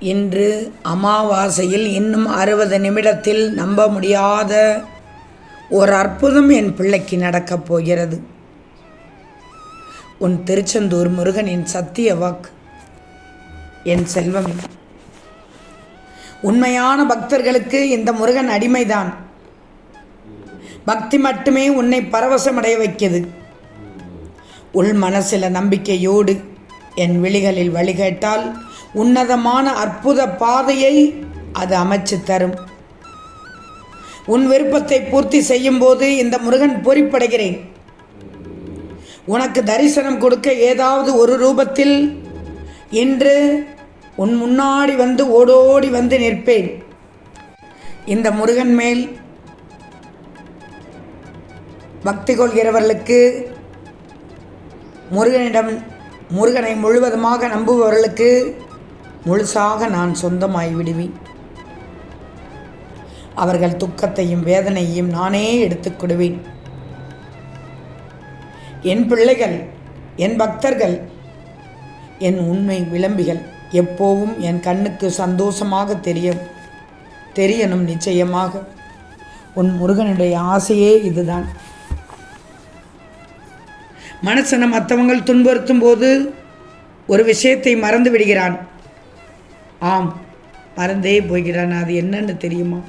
இன்று அமாவாசையில் இன்னும் அறுபது நிமிடத்தில் நம்ப முடியாத ஒரு அற்புதம் என் பிள்ளைக்கு நடக்கப் போகிறது. உன் திருச்செந்தூர் முருகனின் சத்திய வாக்கு. என் செல்வம் உண்மையான பக்தர்களுக்கு இந்த முருகன் அடிமைதான். பக்தி மட்டுமே உன்னை பரவசமடைய வைக்கிறது. உள் மனசில் நம்பிக்கையோடு என் விழிகளில் வழிகேட்டால் உன்னதமான அற்புத பாதையை அது அமைச்சு தரும். உன் விருப்பத்தை பூர்த்தி செய்யும் போது இந்த முருகன் பொறிப்படைகிறேன். உனக்கு தரிசனம் கொடுக்க ஏதாவது ஒரு ரூபத்தில் இன்று உன் முன்னாடி வந்து ஓடோடி வந்து நிற்பேன். இந்த முருகன் மேல் பக்தி கொள்கிறவர்களுக்கு முருகனிடம் முருகனை முழுவதுமாக நம்புபவர்களுக்கு முழுசாக நான் சொந்தமாய் விடுவேன் அவர்கள் துக்கத்தையும் வேதனையையும் நானே எடுத்துக்கொடுவேன். என் பிள்ளைகள் என் பக்தர்கள் என் உண்மை விளம்பிகள் எப்போவும் என் கண்ணுக்கு சந்தோஷமாக தெரியும். தெரியணும் நிச்சயமாக. உன் முருகனுடைய ஆசையே இதுதான். மனசனை மற்றவங்கள் துன்புறுத்தும் போது ஒரு விஷயத்தை மறந்து விடுகிறான். ஆம் மறந்தே போகிறான். அது என்னன்னு தெரியுமா?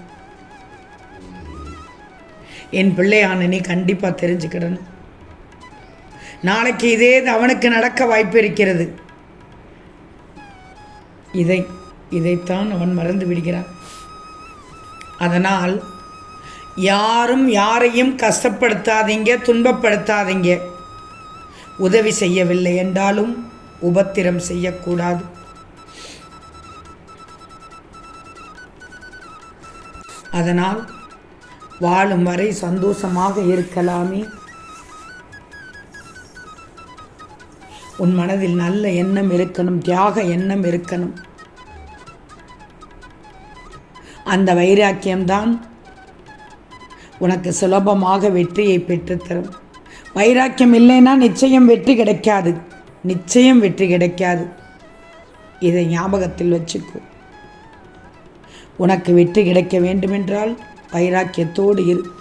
என் பிள்ளையான நீ கண்டிப்பாக தெரிஞ்சுக்கிடணும். நாளைக்கு இதே இது அவனுக்கு நடக்க வாய்ப்பு இருக்கிறது. இதை இதைத்தான் அவன் மறந்து விடுகிறான். அதனால் யாரும் யாரையும் கஷ்டப்படுத்தாதீங்க துன்பப்படுத்தாதீங்க. உதவி செய்யவில்லை என்றாலும் உபத்திரம் செய்யக்கூடாது. அதனால் வாழும் வரை சந்தோஷமாக இருக்கலாமே. உன் மனதில் நல்ல எண்ணம் இருக்கணும் தியாக எண்ணம் இருக்கணும். அந்த வைராக்கியம்தான் உனக்கு சுலபமாக வெற்றியை பெற்றுத்தரும். வைராக்கியம் இல்லைன்னா நிச்சயம் வெற்றி கிடைக்காது. நிச்சயம் வெற்றி கிடைக்காது. இதை ஞாபகத்தில் வச்சுக்கோ. உனக்கு வெற்றி கிடைக்க வேண்டுமென்றால் வைராக்கியத்தோடு இரு.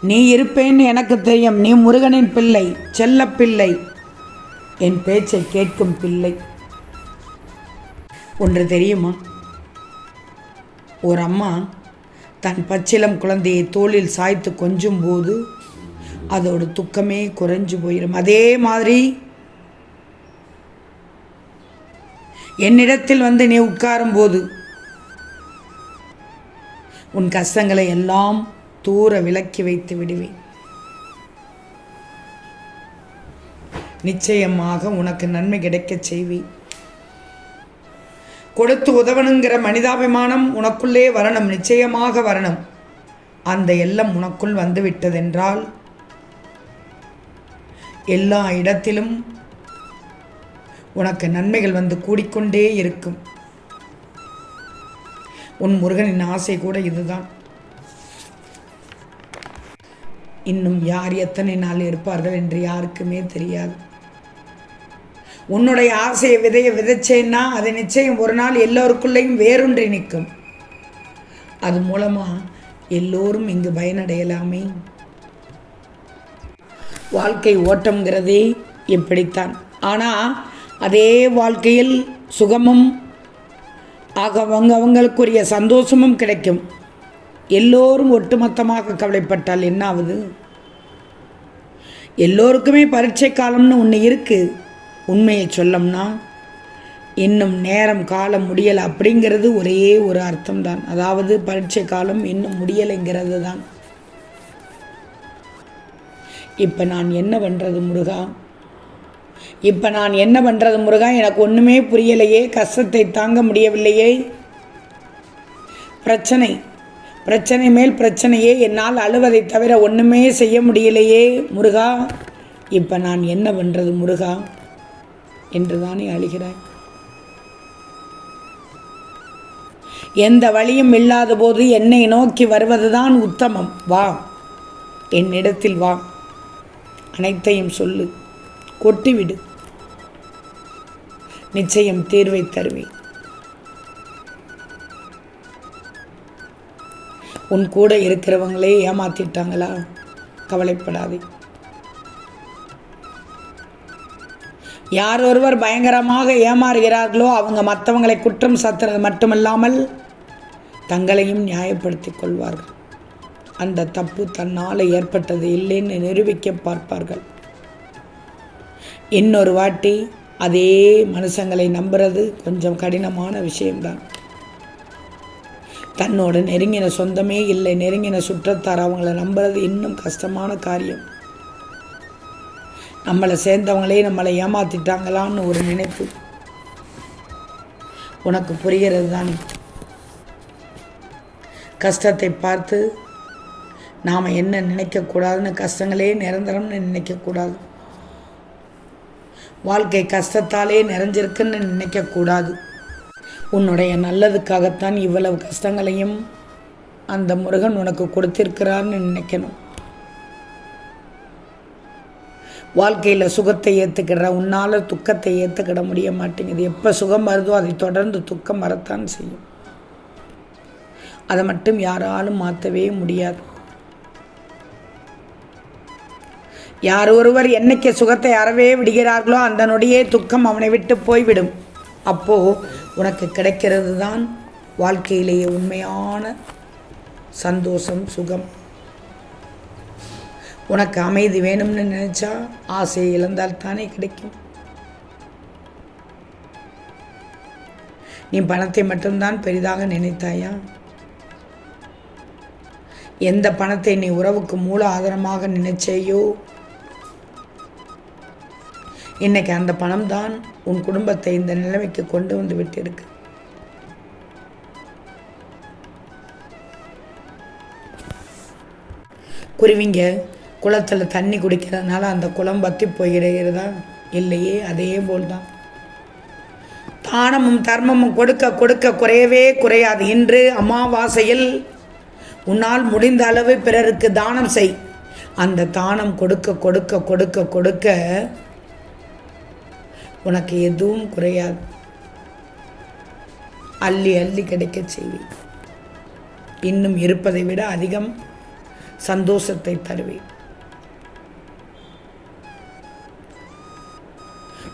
நீ இருப்பேன்னு எனக்கு தெரியும். நீ முருகனின் பிள்ளை செல்ல பிள்ளை. என் பேச்சை கேட்கும் பிள்ளை. ஒன்று தெரியுமா? ஒரு அம்மா தன் பச்சிலம் குழந்தையை தோளில் சாய்த்து கொஞ்சும் போது அதோட துக்கமே குறைஞ்சு போயிடும் அதே மாதிரி என்னிடத்தில் வந்து நீ உட்காரும்போது உன் கஷ்டங்களை எல்லாம் தூர விலக்கி வைத்து விடுவேன். நிச்சயமாக உனக்கு நன்மை கிடைக்கச் செய்வேன். கொடுத்து உதவணுங்கிற மனிதாபிமானம் உனக்குள்ளே வரணும் நிச்சயமாக வரணும். அந்த எல்லாம் உனக்குள் வந்து விட்டதென்றால் எல்லா இடத்திலும் உனக்கு நன்மைகள் வந்து கூடிக்கொண்டே இருக்கும். உன் முருகனின் ஆசை கூட இதுதான். இன்னும் யார் எத்தனை நாள் இருப்பார்கள் என்று யாருக்குமே தெரியாது. உன்னுடைய ஆசையை விதைய விதைச்சேன்னா அது நிச்சயம் ஒரு நாள் எல்லோருக்குள்ளேயும் வேறொன்றி நிற்கும். அது மூலமாக எல்லோரும் இங்கு பயனடையலாமே. வாழ்க்கை ஓட்டம்ங்கிறதே இப்படித்தான். ஆனால் அதே வாழ்க்கையில் சுகமும் ஆக அவங்க அவங்களுக்குரிய சந்தோஷமும் கிடைக்கும். எல்லோரும் ஒட்டுமொத்தமாக கவலைப்பட்டால் என்ன ஆகுது எல்லோருக்குமே பரீட்சை காலம்னு ஒன்று இருக்குது உண்மையை சொல்லம்னா இன்னும் நேரம் காலம் முடியலை அப்படிங்கிறது ஒரே ஒரு அர்த்தம்தான். அதாவது பரீட்சை காலம் இன்னும் முடியலைங்கிறது தான் இப்போ நான் என்ன பண்ணுறது முருகா? இப்போ நான் என்ன பண்ணுறது முருகா? எனக்கு ஒன்றுமே புரியலையே. கஷ்டத்தை தாங்க முடியவில்லையே. பிரச்சனை. பிரச்சனை மேல் பிரச்சனையே. என்னால் அழுவதை தவிர ஒன்றுமே செய்ய முடியலையே முருகா. இப்போ நான் என்ன பண்ணுறது முருகா? என்று தானே அழுகிறாய். எந்த வழியும் இல்லாத போது என்னை நோக்கி வருவதுதான் உத்தமம். வா. என்னிடத்தில் வா. அனைத்தையும் சொல்லு. கொட்டிவிடு. நிச்சயம் தீர்வை தருவேன். உன் கூட இருக்கிறவங்களே ஏமாத்திட்டாங்களா? கவலைப்படாதே. யார் ஒருவர் பயங்கரமாக ஏமாறுகிறார்களோ அவங்க மற்றவங்களை குற்றம் சாத்துறது மட்டுமல்லாமல் தங்களையும் நியாயப்படுத்திக் கொள்வார்கள். அந்த தப்பு தன்னால் ஏற்பட்டது இல்லைன்னு நிரூபிக்க பார்ப்பார்கள். இன்னொரு வாட்டி அதே மனுஷங்களை நம்புறது கொஞ்சம் கடினமான விஷயம்தான். தன்னோட நெருங்கின சொந்தமே இல்லை நெருங்கின சுற்றத்தார் அவங்கள நம்புறது இன்னும் கஷ்டமான காரியம். நம்மளை சேர்ந்தவங்களே நம்மளை ஏமாத்திட்டாங்களான்னு ஒரு நினைப்பு. உனக்கு புரிகிறது தானே? கஷ்டத்தை பார்த்து நாம் என்ன நினைக்கக்கூடாதுன்னு கஷ்டங்களே நிரந்தரம்னு நினைக்கக்கூடாது. வாழ்க்கை கஷ்டத்தாலே நிறைஞ்சிருக்குன்னு நினைக்கக்கூடாது. உன்னுடைய நல்லதுக்காகத்தான் இவ்வளவு கஷ்டங்களையும் அந்த முருகன் உனக்கு கொடுத்திருக்கிறான்னு நினைக்கணும். வாழ்க்கையில் சுகத்தை ஏற்றுக்கிற உன்னால் துக்கத்தை ஏற்றுக்கிட முடிய மாட்டேங்குது. எப்போ சுகம் வருதோ அதை தொடர்ந்து துக்கம் வரத்தான் செய்யும். அதை மட்டும் யாராலும் மாற்றவே முடியாது. யார் ஒருவர் என்னைக்கு சுகத்தை அறவே விடுகிறார்களோ அந்த நொடியே துக்கம் அவனை விட்டு போய்விடும். அப்போது உனக்கு கிடைக்கிறது தான் வாழ்க்கையிலேயே உண்மையான சந்தோஷம் சுகம். உனக்கு அமைதி வேணும்னு நினச்சா ஆசையை இழந்தால் தானே கிடைக்கும். நீ பணத்தை மட்டும்தான் பெரிதாக நினைத்தாயா? எந்த பணத்தை நீ உறவுக்கு மூல ஆதாரமாக நினைச்சேயோ? இன்னைக்கு அந்த பணம் தான் உன் குடும்பத்தை இந்த நிலைமைக்கு கொண்டு வந்து விட்டிருக்கு. குருவிங்க குளத்தில் தண்ணி குடிக்கிறதுனால அந்த குளம் பற்றி போகிறதா இல்லையே அதே போல் தான் தானமும் தர்மமும் கொடுக்க கொடுக்க குறையவே குறையாது. இன்று அமாவாசையில் உன்னால் முடிந்த அளவு பிறருக்கு தானம் செய். அந்த தானம் கொடுக்க கொடுக்க கொடுக்க கொடுக்க உனக்கு எதுவும் குறையாது. அள்ளி அள்ளி கிடைக்க செய்வேன். இன்னும் இருப்பதை விட அதிகம் சந்தோஷத்தை தருவேன்.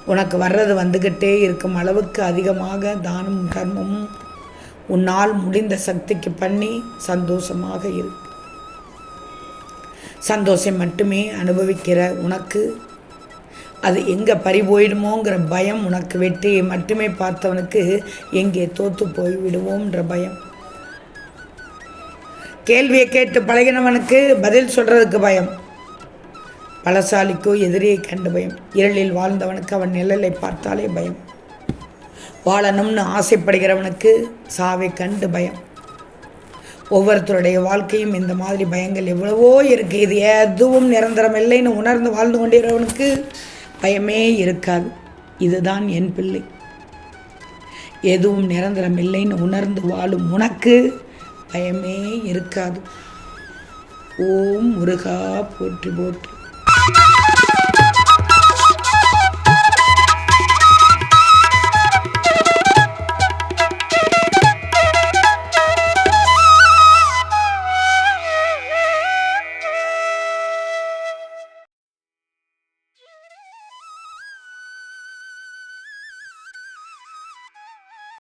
உனக்கு வர்றது வந்துக்கிட்டே இருக்கும் அளவுக்கு அதிகமாக தானம் தர்மமும் உன்னால் முடிந்த சக்திக்கு பண்ணி சந்தோஷமாக இரு. சந்தோஷம் மட்டுமே அனுபவிக்கிற உனக்கு அது எங்கே பறிபோயிடுமோங்கிற பயம் உனக்கு வெற்றியை மட்டுமே பார்த்தவனுக்கு எங்கே தோற்று போய் விடுவோம்ன்ற பயம். கேள்வியை கேட்டு பழகினவனுக்கு பதில் சொல்கிறதுக்கு பயம். பலசாலிக்கோ எதிரியை கண்டு பயம். இருளில் வாழ்ந்தவனுக்கு அவன் நிழலை பார்த்தாலே பயம். வாழணும்னு ஆசைப்படுகிறவனுக்கு சாவை கண்டு பயம். ஒவ்வொருத்தருடைய வாழ்க்கையும் இந்த மாதிரி பயங்கள் எவ்வளவோ இருக்குது இது எதுவும் நிரந்தரம் இல்லைன்னு உணர்ந்து வாழ்ந்து கொண்டிருக்கிறவனுக்கு பயமே இருக்காது. இதுதான் என் பிள்ளை. எதுவும் நிரந்தரம் இல்லைன்னு உணர்ந்து வாழும் உனக்கு பயமே இருக்காது. ஓம் முருகா போற்றி போற்றி.